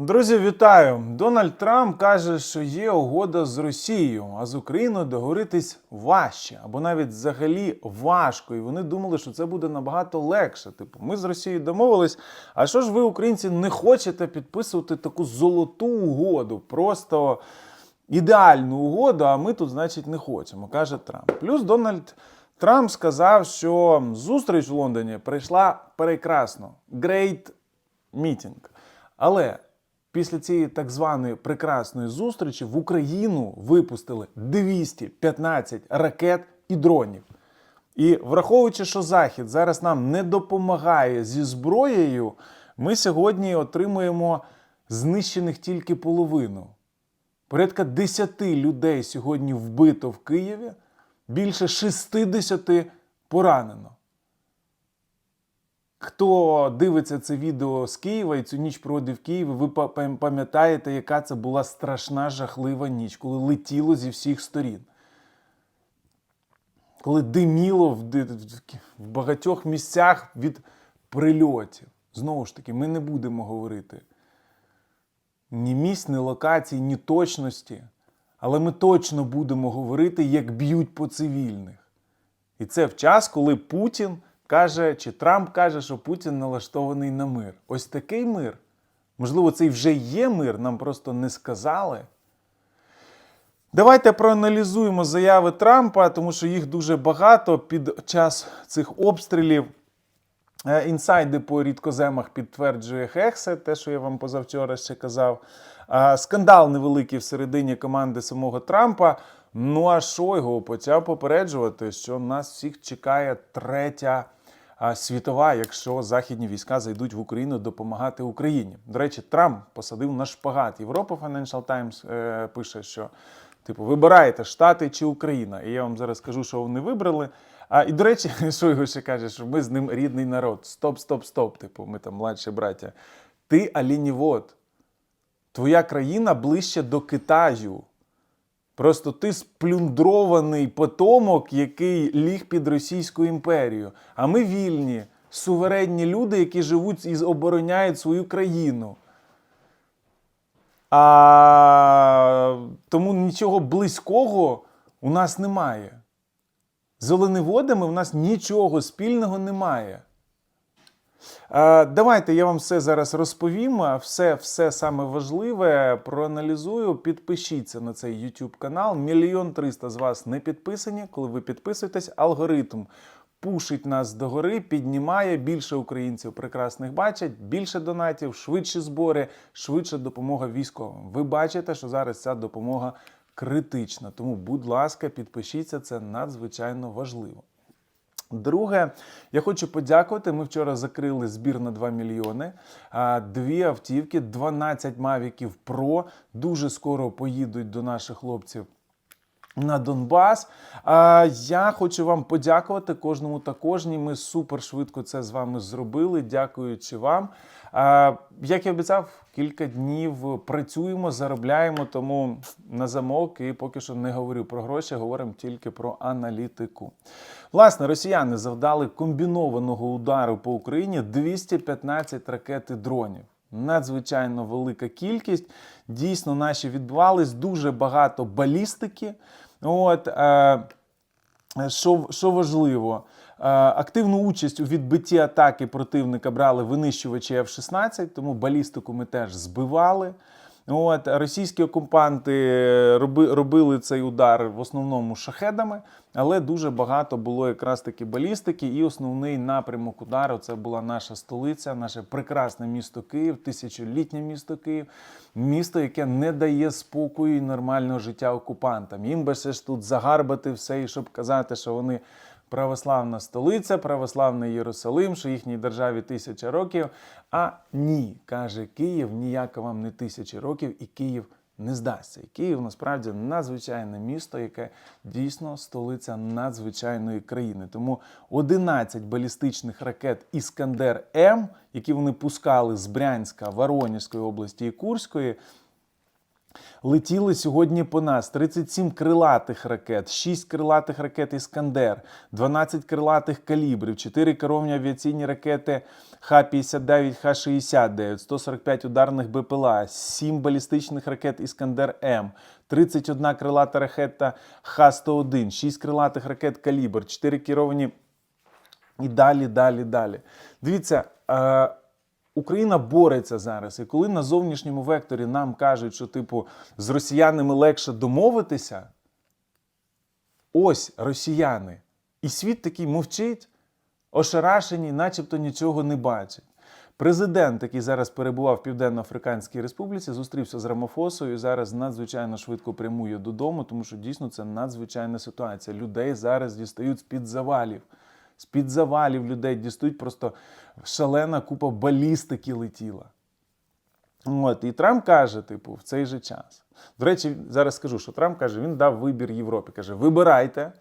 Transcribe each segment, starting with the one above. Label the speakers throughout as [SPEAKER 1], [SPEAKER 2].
[SPEAKER 1] Друзі, вітаю! Дональд Трамп каже, що є угода з Росією, а з Україною договоритись важче або навіть взагалі важко. І вони думали, що це буде набагато легше. Типу, ми з Росією домовились. А що ж ви, українці, не хочете підписувати таку золоту угоду? Просто ідеальну угоду, а ми тут, значить, не хочемо, каже Трамп. Плюс Дональд Трамп сказав, що зустріч в Лондоні прийшла прекрасно. Great meeting. Але після цієї так званої прекрасної зустрічі в Україну випустили 215 ракет і дронів. І враховуючи, що Захід зараз нам не допомагає зі зброєю, ми сьогодні отримуємо знищених тільки половину. Порядка 10 людей сьогодні вбито в Києві, більше 60 поранено. Хто дивиться це відео з Києва і цю ніч проводив в Києві, ви пам'ятаєте, яка це була страшна, жахлива ніч, коли летіло зі всіх сторін. Коли диміло в, багатьох місцях від прильотів. Знову ж таки, ми не будемо говорити ні місць, ні локацій, ні точності. Але ми точно будемо говорити, як б'ють по цивільних. І це в час, коли Путін каже, чи Трамп каже, що Путін налаштований на мир. Ось такий мир. Можливо, це і вже є мир, нам просто не сказали. Давайте проаналізуємо заяви Трампа, тому що їх дуже багато під час цих обстрілів. Е, Інсайди по рідкоземах підтверджує Хексе, те, що я вам позавчора ще казав. Скандал невеликий всередині команди самого Трампа. Ну а Шойгу почав попереджувати, що нас всіх чекає третя світова, якщо західні війська зайдуть в Україну допомагати Україні. До речі, Трамп посадив на шпагат. Європа Financial Times е, пише, що типу вибираєте Штати чи Україна. І я вам зараз скажу, що вони вибрали. А і до речі, Шойгу ще каже, що ми з ним рідний народ. Стоп, стоп, стоп. Типу, ми там младші браття. Ти алінівод. Твоя країна ближче до Китаю. Просто ти сплюндрований потомок, який ліг під Російську імперію. А ми вільні, суверенні люди, які живуть і обороняють свою країну. А тому нічого близького у нас немає. З в нас нічого спільного немає. Е, Давайте я вам все зараз розповім. Все, все саме важливе проаналізую. Підпишіться на цей YouTube канал. Мільйон триста з вас не підписані. Коли ви підписуєтесь, алгоритм пушить нас догори, піднімає більше українців прекрасних бачать, більше донатів, швидші збори, швидша допомога військовим. Ви бачите, що зараз ця допомога критична. Тому, будь ласка, підпишіться, це надзвичайно важливо. Друге, я хочу подякувати. Ми вчора закрили збір на 2 мільйони. Дві автівки, 12 мавіків Pro. Дуже скоро поїдуть до наших хлопців. На Донбас. Я хочу вам подякувати кожному та кожній. Ми супер швидко це з вами зробили. Дякуючи вам. Як я обіцяв, кілька днів працюємо, заробляємо, тому на замок і поки що не говорю про гроші, говоримо тільки про аналітику. Власне, росіяни завдали комбінованого удару по Україні 215 ракет і дронів. Надзвичайно велика кількість. Дійсно, наші відбувались дуже багато балістики. От, е, що, що важливо, е, активну участь у відбитті атаки противника брали винищувачі F-16, тому балістику ми теж збивали. От, російські окупанти роби, робили цей удар в основному шахедами, але дуже багато було якраз таки балістики. І основний напрямок удару це була наша столиця, наше прекрасне місто Київ, тисячолітнє місто Київ, місто, яке не дає спокою і нормального життя окупантам. Їм би ще ж тут загарбати все, і щоб казати, що вони православна столиця, православний Єрусалим, що їхній державі тисяча років. А ні, каже Київ, ніяка вам не тисячі років, і Київ не здасться. І Київ насправді надзвичайне місто, яке дійсно столиця надзвичайної країни. Тому 11 балістичних ракет Іскандер М, які вони пускали з Брянська, Воронежської області і Курської. Летіли сьогодні по нас 37 крилатих ракет, 6 крилатих ракет Іскандер, 12 крилатих калібрів, 4 керовні авіаційні ракети Х-59, Х-69, 145 ударних БПЛА, 7 балістичних ракет Іскандер М, 31 крилата ракета Х-101, 6 крилатих ракет Калібр, 4 керовані і далі, далі, далі. Дивіться, е, Україна бореться зараз. І коли на зовнішньому векторі нам кажуть, що, типу, з росіянами легше домовитися, ось росіяни. І світ такий мовчить, ошарашені, начебто нічого не бачить. Президент, який зараз перебував в Південно-Африканській Республіці, зустрівся з Рамофосою і зараз надзвичайно швидко прямує додому, тому що дійсно це надзвичайна ситуація. Людей зараз дістають з-під завалів. З-під завалів людей дістають просто шалена купа балістики летіла. От, і Трамп каже, типу, в цей же час. До речі, зараз скажу, що Трамп каже, він дав вибір Європі. Каже, вибирайте.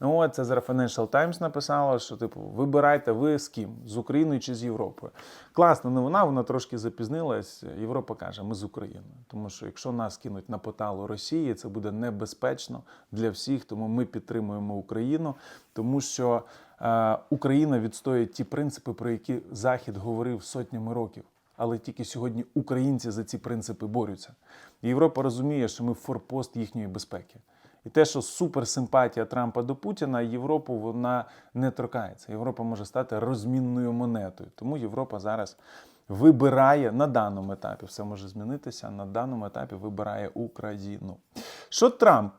[SPEAKER 1] От, це зараз Financial Times написало, що типу, вибирайте ви з ким? З Україною чи з Європою. Класна новина, вона трошки запізнилась. Європа каже, ми з Україною. Тому що якщо нас кинуть на поталу Росії, це буде небезпечно для всіх. Тому ми підтримуємо Україну, тому що Україна відстоює ті принципи, про які Захід говорив сотнями років. Але тільки сьогодні українці за ці принципи борються. Європа розуміє, що ми форпост їхньої безпеки. І те, що суперсимпатія Трампа до Путіна, Європу вона не торкається. Європа може стати розмінною монетою. Тому Європа зараз вибирає на даному етапі, все може змінитися. На даному етапі вибирає Україну. Що Трамп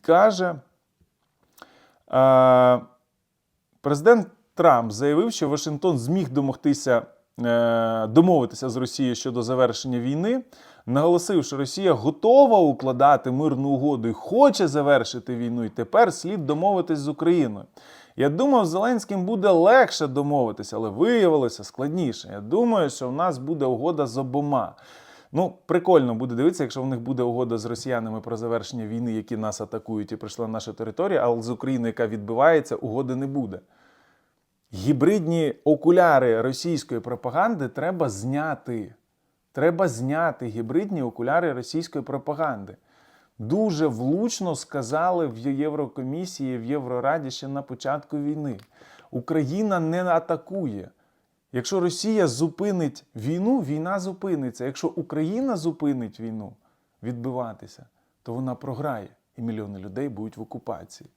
[SPEAKER 1] каже? Е, Президент Трамп заявив, що Вашингтон зміг домогтися е, домовитися з Росією щодо завершення війни. Наголосив, що Росія готова укладати мирну угоду і хоче завершити війну. І тепер слід домовитись з Україною. Я думав, з Зеленським буде легше домовитися, але виявилося складніше. Я думаю, що в нас буде угода з обома. Ну, прикольно буде дивитися, якщо в них буде угода з росіянами про завершення війни, які нас атакують і прийшли на нашу територію, але з Україною, яка відбивається, угоди не буде. Гібридні окуляри російської пропаганди треба зняти. Треба зняти гібридні окуляри російської пропаганди. Дуже влучно сказали в Єврокомісії, в Єврораді ще на початку війни. Україна не атакує. Якщо Росія зупинить війну, війна зупиниться. Якщо Україна зупинить війну відбиватися, то вона програє, і мільйони людей будуть в окупації.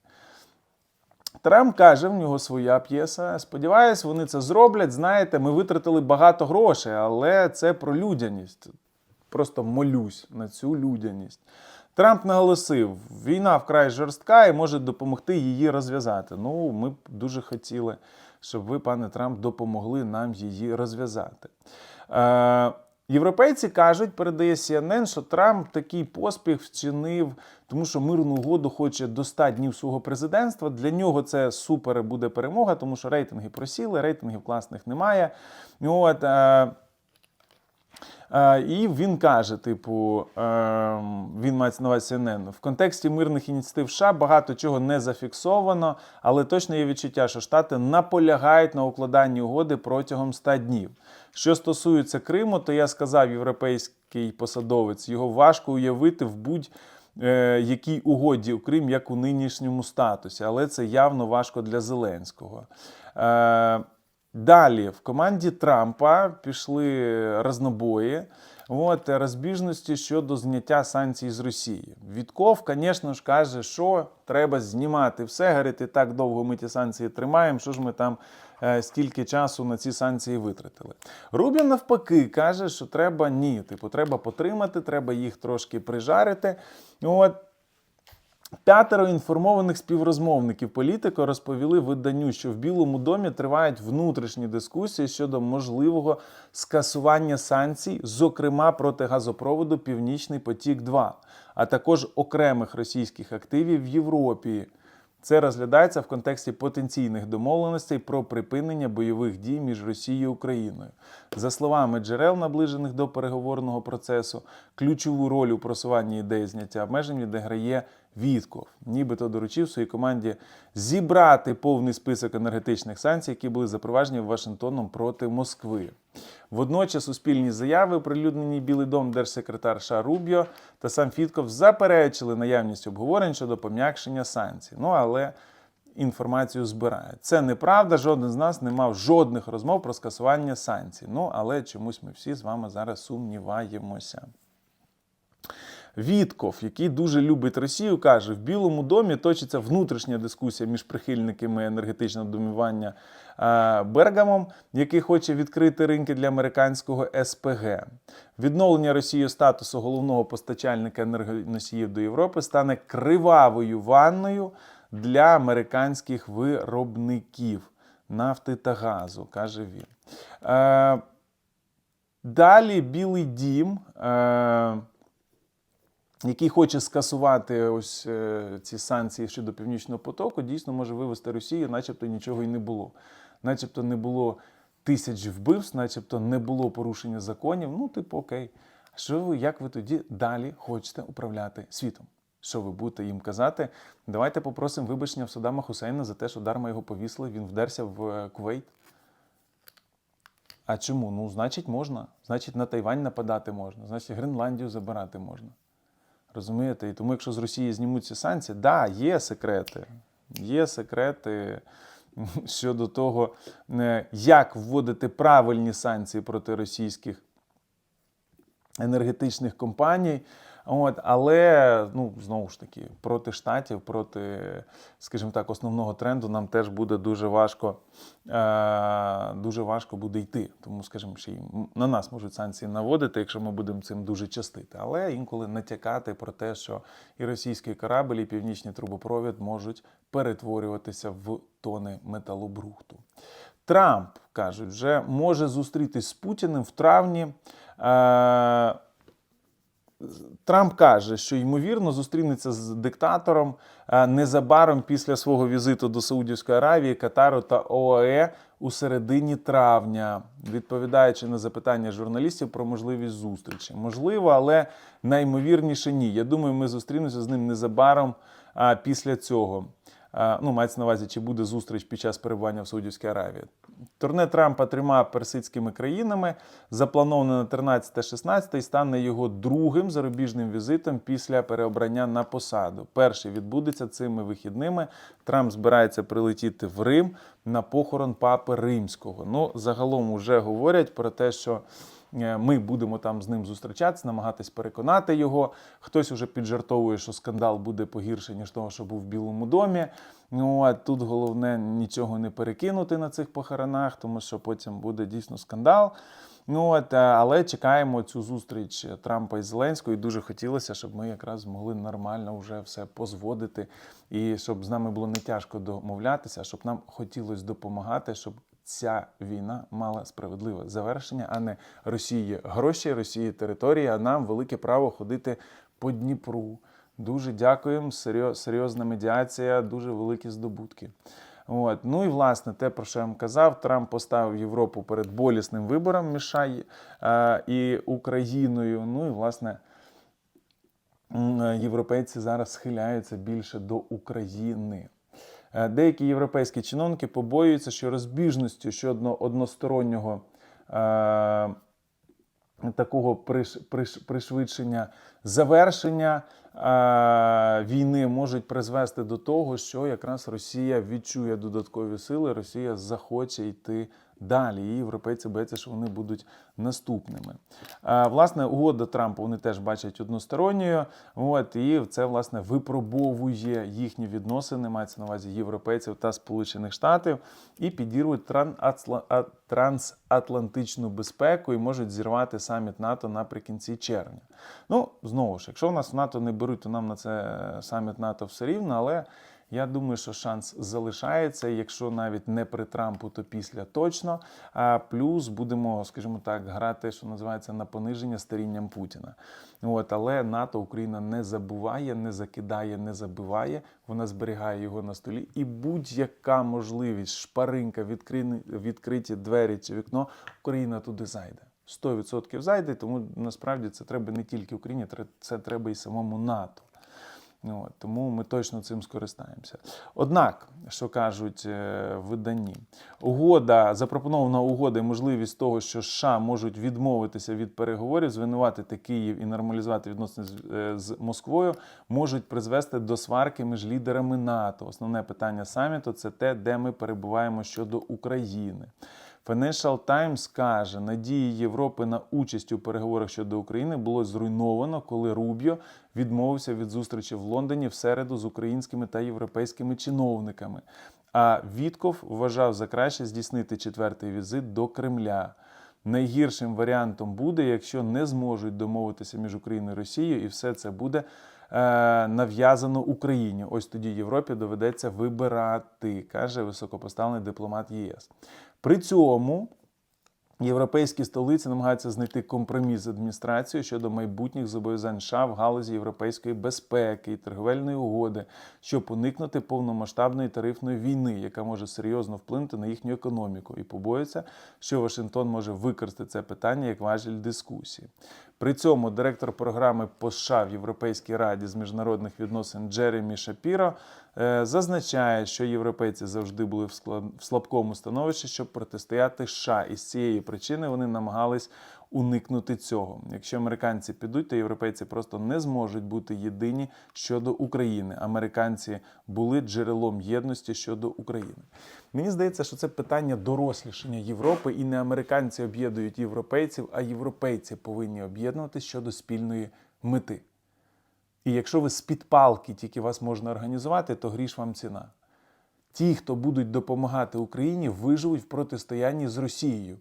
[SPEAKER 1] Трамп каже, в нього своя п'єса. Сподіваюсь, вони це зроблять. Знаєте, ми витратили багато грошей, але це про людяність. Просто молюсь на цю людяність. Трамп наголосив, війна вкрай жорстка і може допомогти її розв'язати. Ну, ми б дуже хотіли, щоб ви, пане Трамп, допомогли нам її розв'язати. Е, Європейці кажуть, передає CNN, що Трамп такий поспіх вчинив, тому що мирну угоду хоче до 100 днів свого президентства. Для нього це супер буде перемога, тому що рейтинги просіли, рейтингів класних немає. От, е, І він каже: типу, е, він має на увазі CNN, в контексті мирних ініціатив США багато чого не зафіксовано, але точно є відчуття, що Штати наполягають на укладанні угоди протягом 100 днів. Що стосується Криму, то я сказав, європейський посадовець, його важко уявити в будь- е, якій угоді у Крим, як у нинішньому статусі, але це явно важко для Зеленського. Далі в команді Трампа пішли рознобої. От, розбіжності щодо зняття санкцій з Росії. Вітков, звісно ж, каже, що треба знімати все. Говорить, і так довго ми ті санкції тримаємо. Що ж ми там е, стільки часу на ці санкції витратили? Рубін навпаки каже, що треба ні. Типу, треба потримати, треба їх трошки прижарити. От. П'ятеро інформованих співрозмовників політика розповіли виданню, що в Білому домі тривають внутрішні дискусії щодо можливого скасування санкцій, зокрема проти газопроводу Північний потік 2 а також окремих російських активів в Європі. Це розглядається в контексті потенційних домовленостей про припинення бойових дій між Росією і Україною. За словами джерел, наближених до переговорного процесу, ключову роль у просуванні ідеї зняття обмежень відіграє Вітков, нібито доручив своїй команді зібрати повний список енергетичних санкцій, які були запроваджені Вашингтоном проти Москви. Водночас у спільній заяви, оприлюдненій Білий дом держсекретар США Рубіо та сам Фітков заперечили наявність обговорень щодо пом'якшення санкцій. Ну але інформацію збирає. Це неправда. Жоден з нас не мав жодних розмов про скасування санкцій. Ну але чомусь ми всі з вами зараз сумніваємося. Вітков, який дуже любить Росію, каже: в Білому домі точиться внутрішня дискусія між прихильниками енергетичного домівання е, Бергамом, який хоче відкрити ринки для американського СПГ. Відновлення Росією статусу головного постачальника енергоносіїв до Європи стане кривавою ванною для американських виробників нафти та газу, каже він. Е, Далі Білий Дім. Е, який хоче скасувати ось е, ці санкції щодо північного потоку, дійсно може вивести Росію, начебто нічого й не було. Начебто не було тисяч вбивств, начебто не було порушення законів. Ну, типу, окей. А що ви, як ви тоді далі хочете управляти світом? Що ви будете їм казати? Давайте попросимо вибачення в Саддама Хусейна за те, що дарма його повісили, він вдерся в е, Кувейт. А чому? Ну, значить, можна. Значить, на Тайвань нападати можна, значить, Гренландію забирати можна. Розумієте? І тому, якщо з Росії знімуться санкції, да, є секрети. Є секрети щодо того, е, як вводити правильні санкції проти російських енергетичних компаній. От, але ну знову ж таки проти штатів, проти, скажімо так, основного тренду нам теж буде дуже важко, е, дуже важко буде йти. Тому, скажімо, ще й на нас можуть санкції наводити, якщо ми будемо цим дуже частити. Але інколи натякати про те, що і російський корабль, і північний трубопровід можуть перетворюватися в тони металобрухту. Трамп кажуть, вже може зустрітись з Путіним в травні. Е, Трамп каже, що ймовірно зустрінеться з диктатором е, незабаром після свого візиту до Саудівської Аравії, Катару та ОАЕ у середині травня, відповідаючи на запитання журналістів про можливість зустрічі. Можливо, але наймовірніше ні. Я думаю, ми зустрінемося з ним незабаром після цього. А, Ну, мається на увазі, чи буде зустріч під час перебування в Саудівській Аравії. Турне Трампа трьома персидськими країнами заплановане на 13-16 і стане його другим зарубіжним візитом після переобрання на посаду. Перший відбудеться цими вихідними. Трамп збирається прилетіти в Рим на похорон папи Римського. Ну, загалом вже говорять про те, що. Е, Ми будемо там з ним зустрічатися, намагатись переконати його. Хтось уже піджартовує, що скандал буде погірше, ніж того, що був в Білому домі. Ну, а тут головне нічого не перекинути на цих похоронах, тому що потім буде дійсно скандал. Ну, от, е, але чекаємо цю зустріч Трампа і Зеленського, і дуже хотілося, щоб ми якраз змогли нормально вже все позводити, і щоб з нами було не тяжко домовлятися, щоб нам хотілося допомагати, щоб ця війна мала справедливе завершення, а не Росії гроші, Росії території, а нам велике право ходити по Дніпру. Дуже дякуємо. Серйозна медіація, дуже великі здобутки. От. Ну і власне те, про що я вам казав, Трамп поставив Європу перед болісним вибором між е, і Україною. Ну і власне е, європейці зараз схиляються більше до України. Е, Деякі європейські чиновники побоюються, що розбіжності щодо одностороннього е, такого приш, приш, пришвидшення завершення е, війни можуть призвести до того, що якраз Росія відчує додаткові сили, Росія захоче йти далі. І європейці бояться, що вони будуть наступними. Е, власне, угода Трампа вони теж бачать односторонньою. От, і це власне випробовує їхні відносини, мається на увазі європейців та Сполучених Штатів, і підірвуть трансатлантичну безпеку і можуть зірвати саміт НАТО наприкінці червня. Ну, знову ж, якщо в нас в НАТО не беруть, то нам на це е, саміт НАТО все рівно, але. Я думаю, що шанс залишається, якщо навіть не при Трампу, то після точно. А плюс будемо, скажімо так, грати, що називається на пониження старінням Путіна. От, але НАТО Україна не забуває, не закидає, не забиває. Вона зберігає його на столі. І будь-яка можливість, шпаринка, відкриті двері чи вікно, Україна туди зайде. 100% зайде, тому насправді це треба не тільки Україні, це треба і самому НАТО. Ну, тому ми точно цим скористаємося. Однак, що кажуть е, в виданні, угода, запропонована угода і можливість того, що США можуть відмовитися від переговорів, звинуватити Київ і нормалізувати відносини з, е, з Москвою, можуть призвести до сварки між лідерами НАТО. Основне питання саміту це те, де ми перебуваємо щодо України. Financial Times каже, надії Європи на участь у переговорах щодо України було зруйновано, коли Рубіо відмовився від зустрічі в Лондоні в середу з українськими та європейськими чиновниками. А Вітков вважав за краще здійснити четвертий візит до Кремля. Найгіршим варіантом буде, якщо не зможуть домовитися між Україною і Росією, і все це буде е, нав'язано Україні. Ось тоді Європі доведеться вибирати, каже високопоставлений дипломат ЄС. При цьому європейські столиці намагаються знайти компроміс з адміністрацією щодо майбутніх зобов'язань США в галузі європейської безпеки і торговельної угоди, щоб уникнути повномасштабної тарифної війни, яка може серйозно вплинути на їхню економіку, і побоюється, що Вашингтон може використати це питання як важіль дискусії. При цьому директор програми по США в Європейській раді з міжнародних відносин Джеремі Шапіро зазначає, що європейці завжди були в слабкому становищі, щоб протистояти США, і з цієї причини вони намагались уникнути цього. Якщо американці підуть, то європейці просто не зможуть бути єдині щодо України. Американці були джерелом єдності щодо України. Мені здається, що це питання дорослішання Європи, і не американці об'єднують європейців, а європейці повинні об'єднуватися щодо спільної мети. І якщо ви з-під палки тільки вас можна організувати, то гріш вам ціна. Ті, хто будуть допомагати Україні, виживуть в протистоянні з Росією.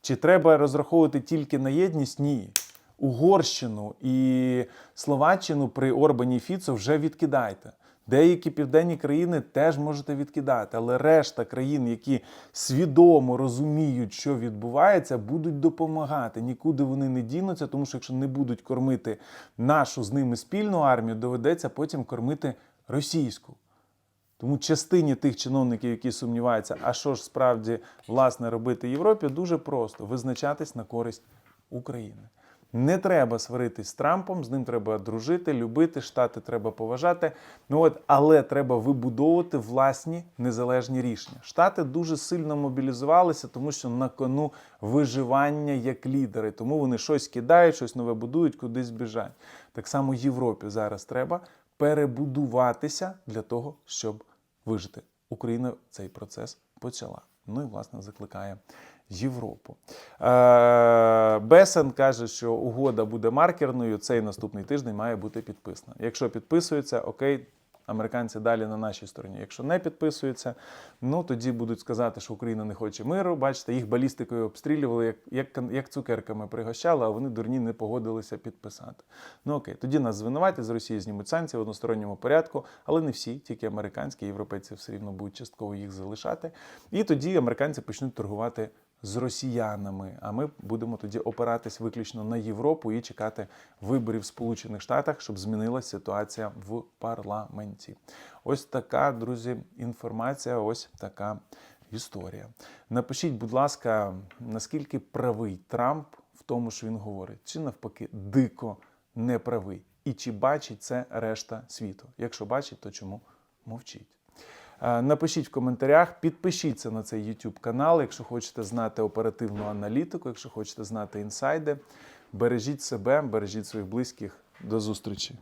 [SPEAKER 1] Чи треба розраховувати тільки на єдність? Ні. Угорщину і Словаччину при Орбані Фіцо вже відкидайте. Деякі південні країни теж можете відкидати, але решта країн, які свідомо розуміють, що відбувається, будуть допомагати. Нікуди вони не дінуться, тому що якщо не будуть кормити нашу з ними спільну армію, доведеться потім кормити російську. Тому частині тих чиновників, які сумніваються, а що ж справді власне робити Європі, дуже просто визначатись на користь України. Не треба сваритись з Трампом, з ним треба дружити, любити, штати треба поважати. Ну от, але треба вибудовувати власні незалежні рішення. Штати дуже сильно мобілізувалися, тому що на кону виживання як лідери. Тому вони щось кидають, щось нове будують, кудись біжать. Так само Європі зараз треба перебудуватися для того, щоб вижити. Україна цей процес почала. Ну і власне закликає Європу. Е, Бесен каже, що угода буде маркерною. Цей наступний тиждень має бути підписана. Якщо підписується, окей. Американці далі на нашій стороні. Якщо не підписуються, ну тоді будуть сказати, що Україна не хоче миру. Бачите, їх балістикою обстрілювали, як, як, як цукерками пригощали, а вони дурні не погодилися підписати. Ну окей, тоді нас звинуватять з Росії знімуть санкції в односторонньому порядку, але не всі, тільки американські, європейці все рівно будуть частково їх залишати. І тоді американці почнуть торгувати з росіянами. А ми будемо тоді опиратись виключно на Європу і чекати виборів в Сполучених Штатах, щоб змінилася ситуація в парламенті. Ось така, друзі, інформація. Ось така історія. Напишіть, будь ласка, наскільки правий Трамп в тому, що він говорить, чи навпаки дико неправий, і чи бачить це решта світу? Якщо бачить, то чому мовчить? Е, Напишіть в коментарях, підпишіться на цей YouTube канал, якщо хочете знати оперативну аналітику, якщо хочете знати інсайди. Бережіть себе, бережіть своїх близьких. До зустрічі!